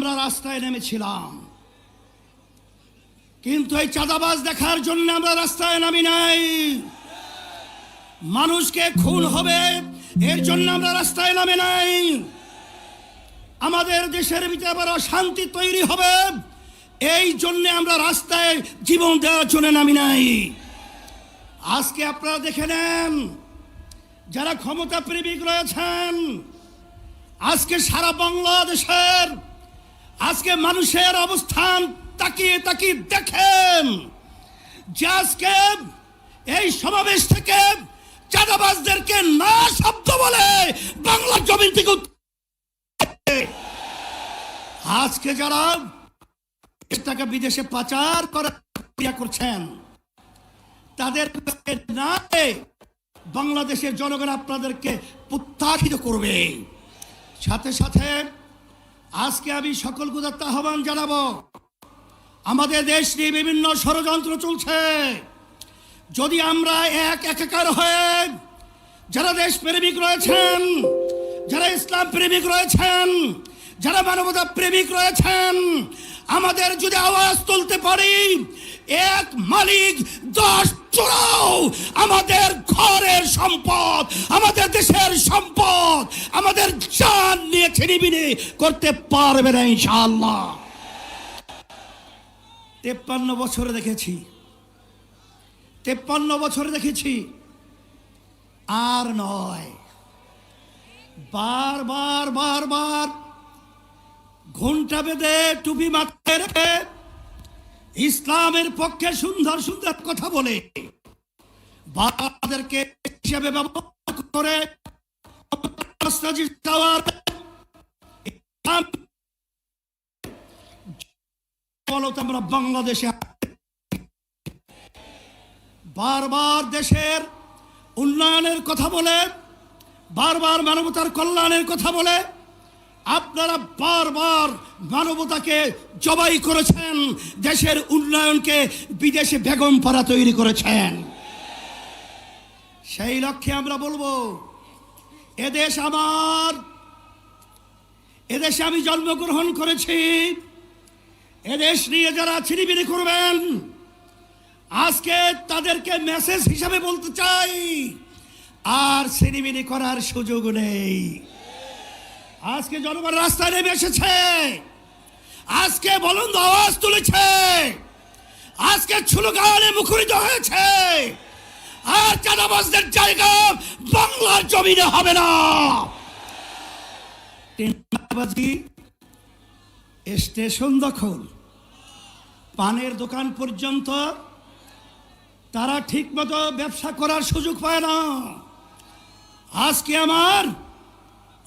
আমরা রাস্তায় নেমেছিলাম। কিন্তু এই চাঁদাবাজ দেখার জন্য আমরা রাস্তায় নামি নাই। মানুষকে খুন হবে, এর জন্য আমরা রাস্তায় নামে নাই। আমাদের দেশের ভিতরে আবার অশান্তি তৈরি হবে, এই জন্য আমরা রাস্তায় জীবন দেওয়ার জন্য নামি নাই। আজকে আপনারা দেখে নেন, যারা ক্ষমতা প্রেমিক রয়েছেন, আজকে সারা বাংলাদেশের আজকে মানুষের অবস্থান তাকিয়ে তাকিয়ে দেখেন যে আজকে এই সমাবেশ থেকে চাঁদাবাজদেরকে না শব্দ বলে বাংলা জমিন থেকে আজকে যারা টাকা বিদেশে পাচার করার প্রক্রিয়া করছেন, তাদের না বাংলাদেশের জনগণ আপনাদেরকে প্রত্যাখিত করবে। সাথে সাথে আজকে আমি সকল গুদাত্ত আহ্বান জানাব। আমাদের দেশ নিয়ে বিভিন্ন ষড়যন্ত্র চলছে। যদি আমরা এক একাকার হয়ে যারা দেশ প্রেমিক রয়েছেন, যারা ইসলাম প্রেমিক রয়েছেন, যারা মানবতা প্রেমিক রয়েছেন, আমাদের যদি আওয়াজ তুলতে পারি, এক মালিক দশ চোরাও আমাদের ঘরের সম্পদ, আমাদের দেশের সম্পদ, আমাদের জান নিয়ে ছিনিবিনি করতে পারবে না ইনশাআল্লাহ। তেপ্পান্ন বছরে দেখেছি। তেপ্পান্ন বছরে দেখেছি। আর নয়। বারবার বারবার ঘণ্টা বেঁধে টুপি মাথায় রেখে ইসলামের পক্ষে সুন্দর সুন্দর কথা বলে। বাবাদেরকে হিসেবে ব্যবহার করে বাংলাদেশে বারবার দেশের উন্নয়নের কথা বলে, বারবার মানবতার কল্যাণের কথা বলে আপনারা বারবার মানবতাকে জবাই করেছেন, দেশের উন্নয়নকে বিদেশে বেগম পাড়া তৈরি করেছেন। সেই লক্ষ্যে আমরা বলব, এদেশ আমার, এদেশে আমি জন্মগ্রহণ করেছি, এদেশ নিয়ে যারা ছিনিবিনি করবেন, আজকে তাদেরকে মেসেজ হিসাবে বলতে চাই, আর ছিনিবিনি করার সুযোগ নেই। আজকে জনগণ রাস্তায় নেমে এসেছে। আজকে বলন্দ আওয়াজ তুলেছে। আজকে ছুলো ছুলগানে মুখরিত হয়েছে। আর চাঁদাবাজদের জায়গা বাংলার জমিনে হবে না। স্টেশন দখল। পানের দোকান পর্যন্ত তারা ঠিকমতো ব্যবসা করার সুযোগ পায় না। আজকে আমার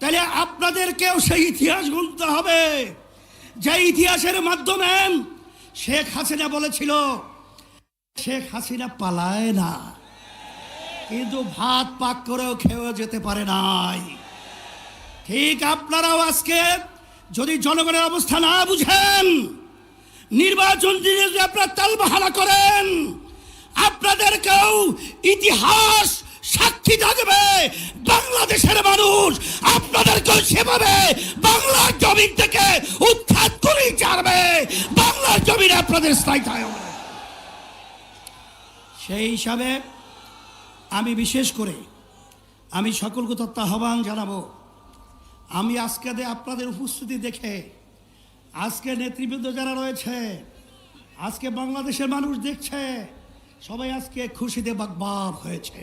তাহলে আপনাদেরকেও সেই ইতিহাস গুনতে হবে। যে ইতিহাসের মাধ্যমে শেখ হাসিনা বলেছিল, শেখ হাসিনা পালায় না, কিন্তু ভাত পাক করেও খেয়েও যেতে পারে নাই। ঠিক আপনারাও আজকে যদি জনগণের অবস্থা না বুঝেন, নির্বাচন যদি আপনারা তালবাহানা করেন, আপনাদেরকেও ইতিহাস সাক্ষী থাকবে বাংলাদেশের মানুষ আপনাদেরকেও সেভাবে বাংলার জমিন থেকে উৎখাত করেই ছাড়বে। বাংলার জমিনে আপনাদের স্থায়ী থাকবে সেই হিসাবে আমি বিশেষ করে আমি সকলকে তত্ত্ব আহ্বান জানাব। আমি আজকে আপনাদের উপস্থিতি দেখে আজকে নেতৃবৃন্দ যারা রয়েছে, আজকে বাংলাদেশের মানুষ দেখছে, সবাই আজকে খুশিতে বাগবাগ হয়েছে।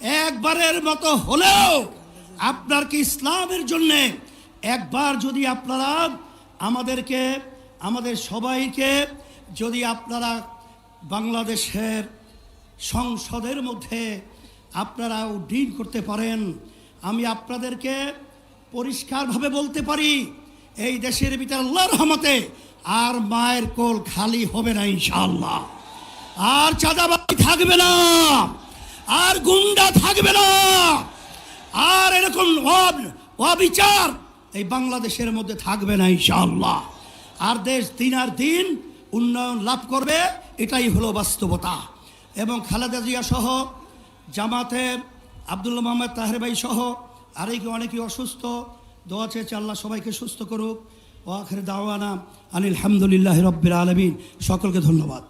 একবারের মতো হলেও আপনার কি ইসলামের জন্যে একবার যদি আপনারা আমাদেরকে, আমাদের সবাইকে যদি আপনারা বাংলাদেশের সংসদের মধ্যে আপনারা উড্ডীন করতে পারেন, আমি আপনাদেরকে পরিষ্কারভাবে বলতে পারি, এই দেশের ভিতরে আল্লাহর রহমতে আর মায়ের কোল খালি হবে না ইনশাআল্লাহ। আর চাঁদাবাজি থাকবে না। আর গুন্ডা থাকবে না। আর এরকম অব- অবিচার এই বাংলাদেশের মধ্যে থাকবে না ইনশাআল্লাহ। আর দেশ দিন আর দিন উন্নয়ন লাভ করবে, এটাই হলো বাস্তবতা। এবং খালেদা জিয়া সহ জামাতের আবদুল্লাহ মোহাম্মদ তাহের ভাই সহ, আরেকে অনেকে অসুস্থ। দোয়া চেয়েছে আল্লাহ সবাইকে সুস্থ করুক। ও আখের দাওয়ানা আনিল হামদুলিল্লাহ রব্বির আলমিন। সকলকে ধন্যবাদ।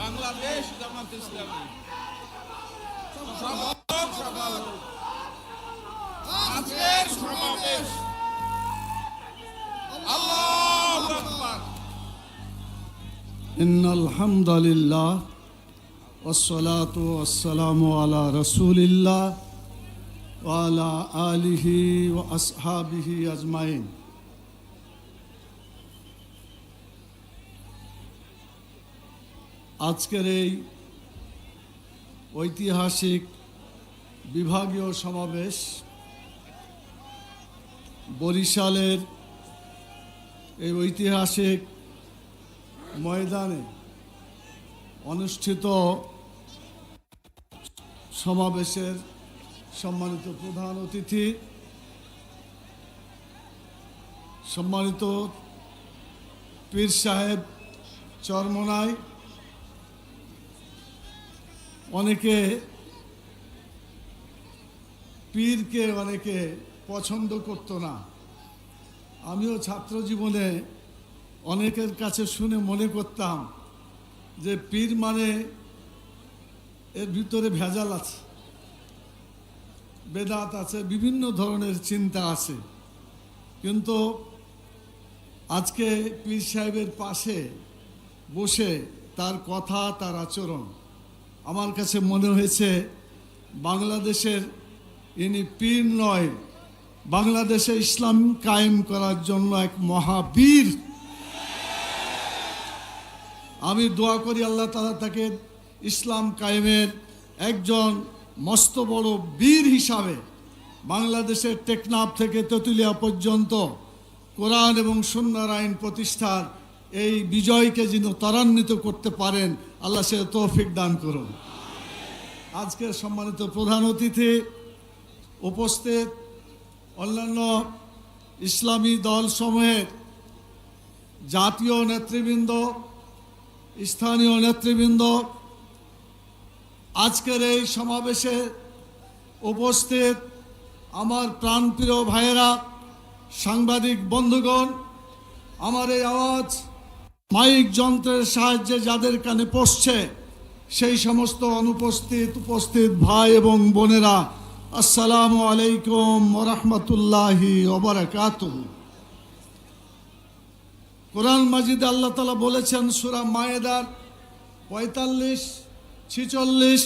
বাংলাদেশ জামাত ইসলামী সমাপক সভা আজকের সমাবেশ আল্লাহু আকবার إن الحمد لله والصلاة والسلام على رسول الله وعلى آله وأصحابه أجمعين আজকের এই ঐতিহাসিক বিভাগীয় সমাবেশ বরিশালের এই ঐতিহাসিক ময়দানে অনুষ্ঠিত সমাবেশের সম্মানিত প্রধান অতিথি, সম্মানিত পীর সাহেব চরমনাই অনেকে পীরকে অনেকে পছন্দ করতো না। আমিও ছাত্র জীবনে অনেকের কাছে শুনে মনে করতাম যে পীর মানে এর ভিতরে ভেজাল আছে, বেদাত আছে, বিভিন্ন ধরনের চিন্তা আছে। কিন্তু আজকে পীর সাহেবের পাশে বসে তার কথা, তার আচরণ আমার কাছে মনে হয়েছে বাংলাদেশের ইনি পীর নয়, বাংলাদেশে ইসলাম কায়েম করার জন্য এক মহাবীর। আমি দোয়া করি আল্লাহ তালা তাকে ইসলাম কায়েমের একজন মস্ত বড় বীর হিসাবে বাংলাদেশের টেকনাফ থেকে তেঁতুলিয়া পর্যন্ত কোরআন এবং সুন্নার আইন প্রতিষ্ঠার এই বিজয়কে যেন ত্বরান্বিত করতে পারেন, আল্লাহ সে তৌফিক দান করুন। আজকের সম্মানিত প্রধান অতিথি উপস্থিত অন্যান্য ইসলামী দল সমূহের জাতীয় নেতৃবৃন্দ, স্থানীয় নেতৃবৃন্দ, আজকের এই সমাবেশে উপস্থিত আমার প্রাণপ্রিয় ভাইয়েরা, সাংবাদিক বন্ধুগণ, আমার এই আওয়াজ মাইক যন্ত্রের সাহায্যে যাদের কানে পৌঁছছে সেই সমস্ত অনুপস্থিত, উপস্থিত ভাই এবং বোনেরা, আসসালামু আলাইকুম ওরহমতুল্লাহি ওবরাকাতুহু। কোরআন মাজিদ আল্লাহ তালা বলেছেন, সুরা মায়েদার পঁয়তাল্লিশ, ছিচল্লিশ,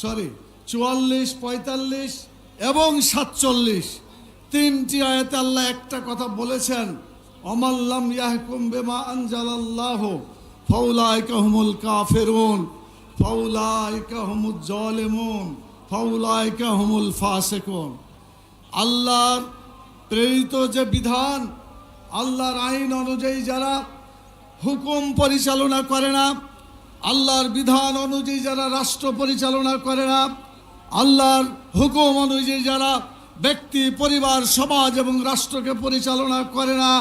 সরি, চুয়াল্লিশ, পঁয়তাল্লিশ এবং সাতচল্লিশ। তিনটি আয়াতে আল্লাহ একটা কথা বলেছেন অমাল্লাম ইয়াহকুম বেমা আনজালাল্লাহ, ফাউলাইকা হুমুল কাফিরুন, ফাউলাইকা হুমুল জালিমুন, ফাউলাইকা হুমুল ফাসিকুন। আল্লাহর প্রেরিত যে বিধান, আল্লাহর আইন অনুযায়ী যারা হুকুম পরিচালনা করে না, আল্লাহর বিধান অনুযায়ী যারা রাষ্ট্র পরিচালনা করে না, আল্লাহর হুকুম অনুযায়ী যারা ব্যক্তি, পরিবার, সমাজ এবং রাষ্ট্রকে পরিচালনা করে না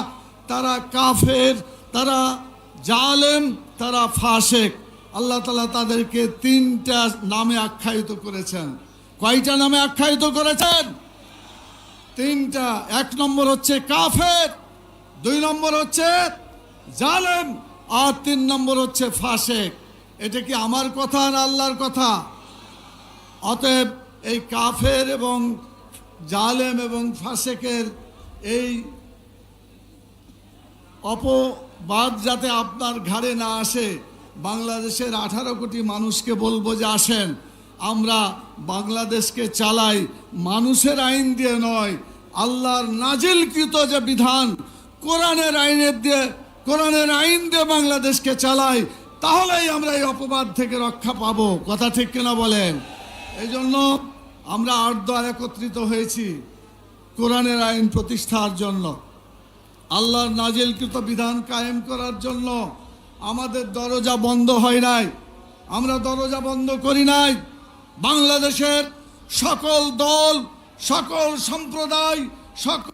তারা কাফের, তারা জালেম, তারা ফাসেক। আল্লাহ তালা তাদেরকে তিনটা নামে আখ্যায়িত করেছেন। কয়টা নামে আখ্যায়িত করেছেন? তিনটা। এক নম্বর হচ্ছে কাফের, দুই নম্বর হচ্ছে জালেম, আর তিন নম্বর হচ্ছে ফাসেক। এটা কি আমার কথা না আল্লাহর কথা? অতএব এই কাফের এবং জালেম এবং ফাসেকের এই অপবাদ যাতে আপনার ঘাড়ে না আসে, বাংলাদেশের আঠারো কোটি মানুষকে বলব যে আসেন, আমরা বাংলাদেশকে চালাই, মানুষের আইন দিয়ে নয়, আল্লাহর নাজিলকৃত যে বিধান, কোরআনের আইনের দিয়ে, কোরআনের আইন দিয়ে বাংলাদেশকে চালাই, তাহলেই আমরা এই অপবাদ থেকে রক্ষা পাবো। কথা ঠিক কিনা বলেন? এই জন্য আমরা আট দল একত্রিত হয়েছি কোরআনের আইন প্রতিষ্ঠার জন্য। আল্লাহর নাজিলকৃত বিধান কায়েম করার জন্য আমাদের দরজা বন্ধ হয় নাই। আমরা দরজা বন্ধ করি নাই। বাংলাদেশের সকল দল, সকল সম্প্রদায়, সকল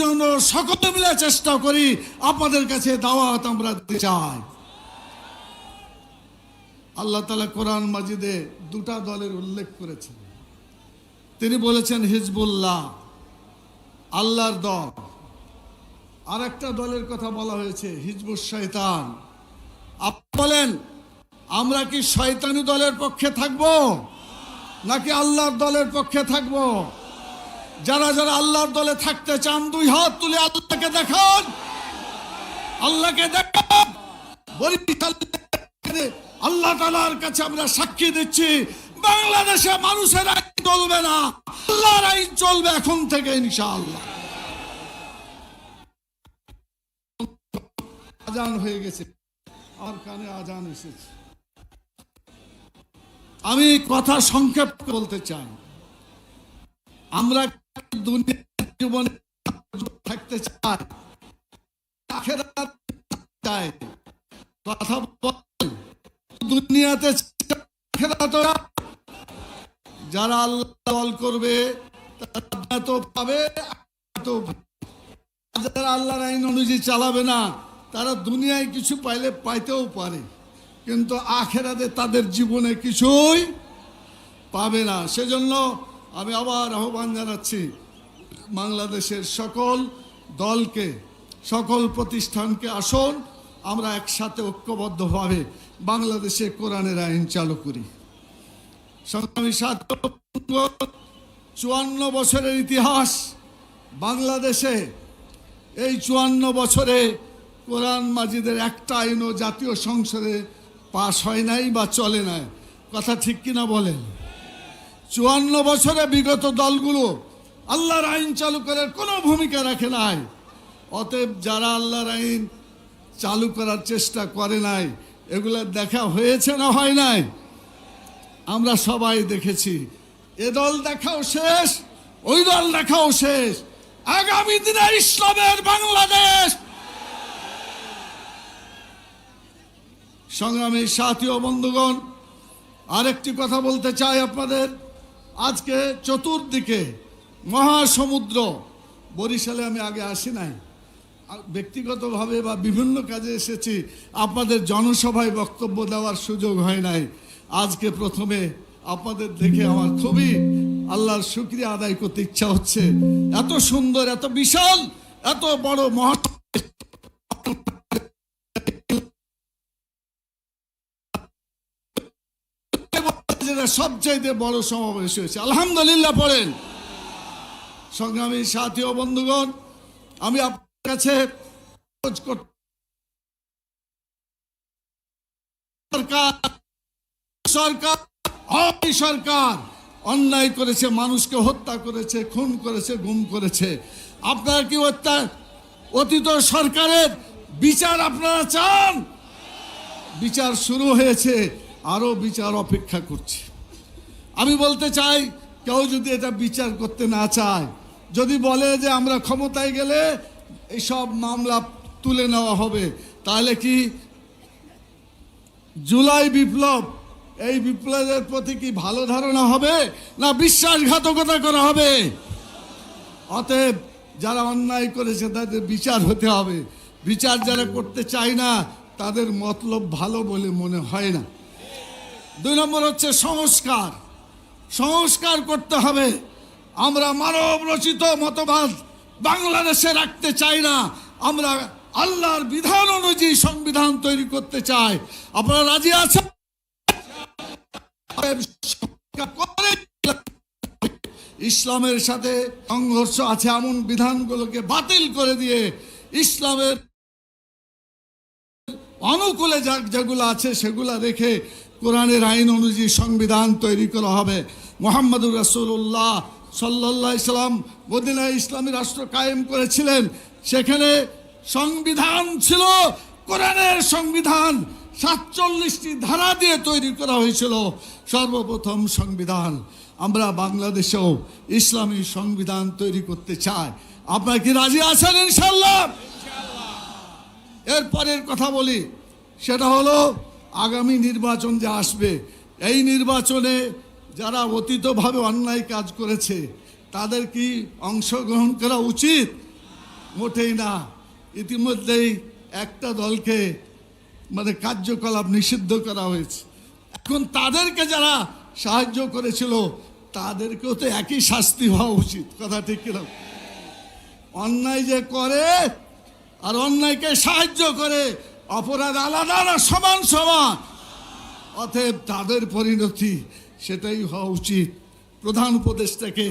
জন্য সকলে মিলে চেষ্টা করি। আপনাদের কাছে দাওয়াত আমরা দিতে চাই। আল্লাহ তালা কোরআন মাজিদে দুটা দলের উল্লেখ করেছেন। তিনি বলেছেন, হিজবুল্লাহ, আল্লাহর দল। আর একটা দলের কথা বলা হয়েছে হিজবুর শয়তান। আপনি বলেন, আমরা কি শয়তানি দলের পক্ষে থাকব? নাকি আল্লাহর দলের পক্ষে থাকব? যারা যারা আল্লাহর দলে থাকতে চান, দুই হাত তুলে আল্লাহকে দেখান। আল্লাহকে দেখান। আল্লাহ তালার কাছে আমরা সাক্ষী দিচ্ছি, বাংলাদেশে মানুষের আইন চলবে না, আল্লাহর আইন চলবে এখন থেকে ইনশাআল্লাহ। আজান হয়ে গেছে কানে আজান এসেছে। আমি কথা সংক্ষেপ বলতে চাই। আমরা দুনিয়া জীবনে থাকতে চাই কথা দুনিয়াতে যারা আল্লাহ দল করবে, তারা তো পাবে। যারা আল্লাহর আইন অনুযায়ী চালাবে না, তারা দুনিয়ায় কিছু পাইলে পাইতেও পারে। কিন্তু আখেরাতে তাদের জীবনে কিছুই পাবে না। সেজন্য আমি আবার আহ্বান জানাচ্ছি বাংলাদেশের সকল দলকে, সকল প্রতিষ্ঠানকে আসুন আমরা একসাথে ঐক্যবদ্ধভাবে বাংলাদেশে কোরআনের আইন চালু করি। সংগ্রামী চুয়ান্ন বছরের ইতিহাস, বাংলাদেশে এই চুয়ান্ন বছরে কোরআন মাজিদের একটা আইনও জাতীয় সংসদে পাশ হয় নাই বা চলে নাই। কথা ঠিক কিনা বলেন? চুয়ান্ন বছরে বিগত দলগুলো আল্লাহর আইন চালু করার কোনো ভূমিকা রাখে নাই। অতএব যারা আল্লাহর আইন চালু করার চেষ্টা করে নাই। এগুলো দেখা হয়েছে না হয় নাই? আমরা সবাই দেখেছি। এ দল দেখাও শেষ, ওই দল দেখাও শেষ। আগামী দিনে ইসলামের বাংলাদেশ। সংগ্রামী সাথী ও বন্ধুগণ, আরেকটি কথা বলতে চাই আপনাদের। আজকে চতুর্দিকে মহাসমুদ্র। বরিশালে আমি আগে আসি নাই। ব্যক্তিগতভাবে বা বিভিন্ন কাজে এসেছি, আপনাদের জনসভায় বক্তব্য দেওয়ার সুযোগ হয় নাই। আজকে প্রথমে আপনাদের দেখে আমার খুবই আল্লাহর শুক্রিয়া আদায় করতে ইচ্ছা হচ্ছে। এত সুন্দর, এত বিশাল, এত বড় মহা যেটা সবচাইতে বড় সমাবেশ হয়েছে। আলহামদুলিল্লাহ পড়েন। সংগ্রামী সাথী ও বন্ধুগণ, আমি কাছে সরকার সরকার। অন্যায় করেছে, মানুষকে হত্যা করেছে, খুন করেছে, গুম করেছে। আপনারা কি হত্যা? অতীত সরকারের বিচার আপনারা চান? বিচার শুরু হয়েছে, আরও বিচার অপেক্ষা করছে। আমি বলতে চাই, কেউ যদি এটা বিচার করতে না চায়, যদি বলে যে আমরা ক্ষমতায় গেলে এইসব মামলা তুলে নেওয়া হবে। তাহলে কি জুলাই বিপ্লব, এই বিপ্লবের প্রতি কি ভালো ধারণা হবে না বিশ্বাসঘাতকতা করা হবে? অতএব যারা অন্যায় করেছে তাদের বিচার হতে হবে। বিচার যারা করতে চায় না, তাদের মতলব ভালো বলে মনে হয় না। দুই নম্বর হচ্ছে সংস্কার। সংস্কার করতে হবে। আমরা মানব রচিত মতবাদ বাংলাদেশে রাখতে চাই না। আমরা আল্লাহর বিধান অনুযায়ী সংবিধান তৈরি করতে চাই। আপনারা রাজি আছেন? ইসলামের সাথে সংঘর্ষ আছে এমন বিধানগুলোকে বাতিল করে দিয়ে ইসলামের অনুকূলে যেগুলো আছে সেগুলো রেখে কোরআনের আইন অনুযায়ী সংবিধান তৈরি করা হবে। মোহাম্মদুর রাসূলুল্লাহ সাল্লাহ ইসলাম মদিনা ইসলামী রাষ্ট্র কায়েম করেছিলেন। সেখানে সংবিধান ছিল, কোরআনের সংবিধান, সাতচল্লিশটি ধারা দিয়ে তৈরি করা হয়েছিল। সর্বপ্রথম সংবিধান। আমরা বাংলাদেশেও ইসলামী সংবিধান তৈরি করতে চাই। আপনারা কি রাজি আছেন ইনশাল্লাহ এরপরের কথা বলি, সেটা হলো আগামী নির্বাচন যে আসবে, এই নির্বাচনে যারা অতীতভাবে অন্যায় কাজ করেছে, তাদের কি অংশগ্রহণ করা উচিত? মোটেই না। ইতিমধ্যেই একটা দলকে মানে কার্যকলাপ নিষিদ্ধ করা হয়েছে। এখন তাদেরকে যারা সাহায্য করেছিল, তাদেরকেও তো একই শাস্তি হওয়া উচিত। কথা ঠিক কীরকম অন্যায় যে করে আর অন্যায়কে সাহায্য করে, অপরাধ আলাদা সমান সমান। অতএব তাদের পরিণতি সেটাই হওয়া উচিত। প্রধান উপদেষ্টাকে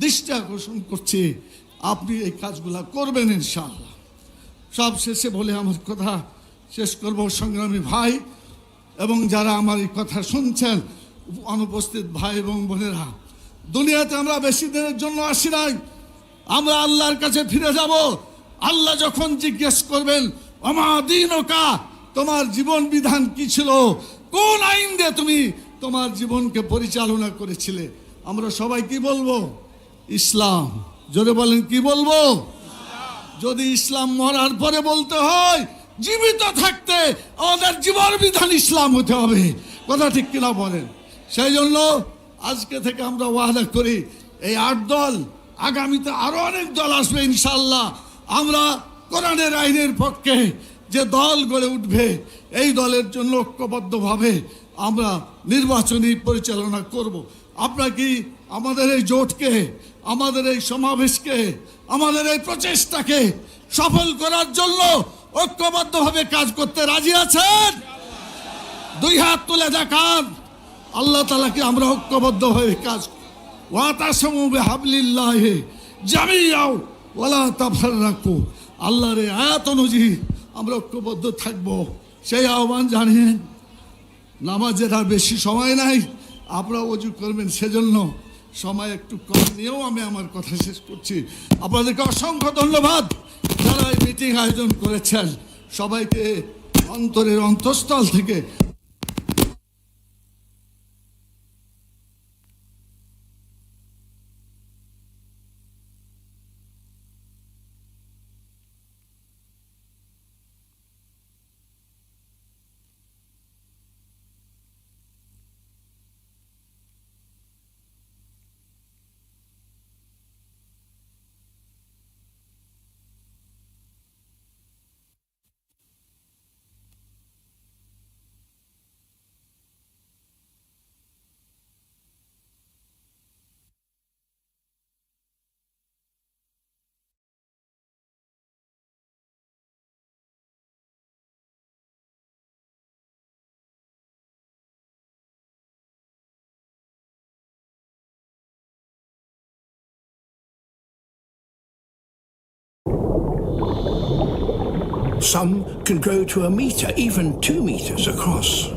দৃষ্টি আকর্ষণ করছে, আপনি এই কাজগুলা করবেন ইনশাআল্লাহ। সব শেষে বলে আমার কথা শেষ করব সংগ্রামী ভাই এবং যারা আমার এই কথা শুনছেন, অনুপস্থিত ভাই এবং বোনেরা। দুনিয়াতে আমরা বেশি দিনের জন্য আসি নাই। আমরা আল্লাহর কাছে ফিরে যাব। আল্লাহ যখন জিজ্ঞেস করবেন অমাদিন কা তোমার জীবন বিধান কি ছিল? কোন আইন দিয়ে তুমি তোমার জীবনকে পরিচালনা করেছিলে। আমরা সবাই কি বলব? ইসলাম। জোরে বলেন, কি বলব? যদি ইসলাম মরার পরে বলতে হয়, জীবিত থাকতে আমাদের জীবন বিধান ইসলাম হতে হবে। কথা ঠিক কিনা বলেন? সেই জন্য আজকে থেকে আমরা ওয়াদা করি, এই আট দল, আগামীতে আরও অনেক দল আসবে ইনশাল্লাহ আমরা কোরআনের আইনের পক্ষে যে দল গড়ে উঠবে, এই দলের জন্য ঐক্যবদ্ধভাবে আমরা নির্বাচনী পরিচালনা করব। আপনারা কি আমাদের এই জোটকে, আমাদের এই সমাবেশকে, আমাদের এই প্রচেষ্টাকে সফল করার জন্য ঐক্যবদ্ধভাবে কাজ করতে রাজি আছেন? দুই হাত তুলে দেখান। আল্লাহ তালাকে আমরা ঐক্যবদ্ধ হয়ে কাজ ওয়াতাসমু বিহাবলিল্লাহি জামিয়াও ওয়ালা তাফাররাকু। আল্লাহর এই আয়াত অনুযায়ী আমরা ঐক্যবদ্ধ থাকব। সেই আহ্বান জানিয়ে নামাজের আর বেশি সময় নাই। আপনারা অজু করবেন সেজন্য সময় একটু কম নিয়েও আমি আমার কথা শেষ করছি। আপনাদেরকে অসংখ্য ধন্যবাদ। যারা এই মিটিং আয়োজন করেছেন, সবাইকে অন্তরের অন্তঃস্থল থেকে Some can grow to a metre, even two metres across.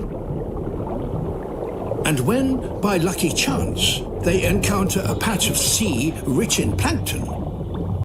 And when, by lucky chance, they encounter a patch of sea rich in plankton,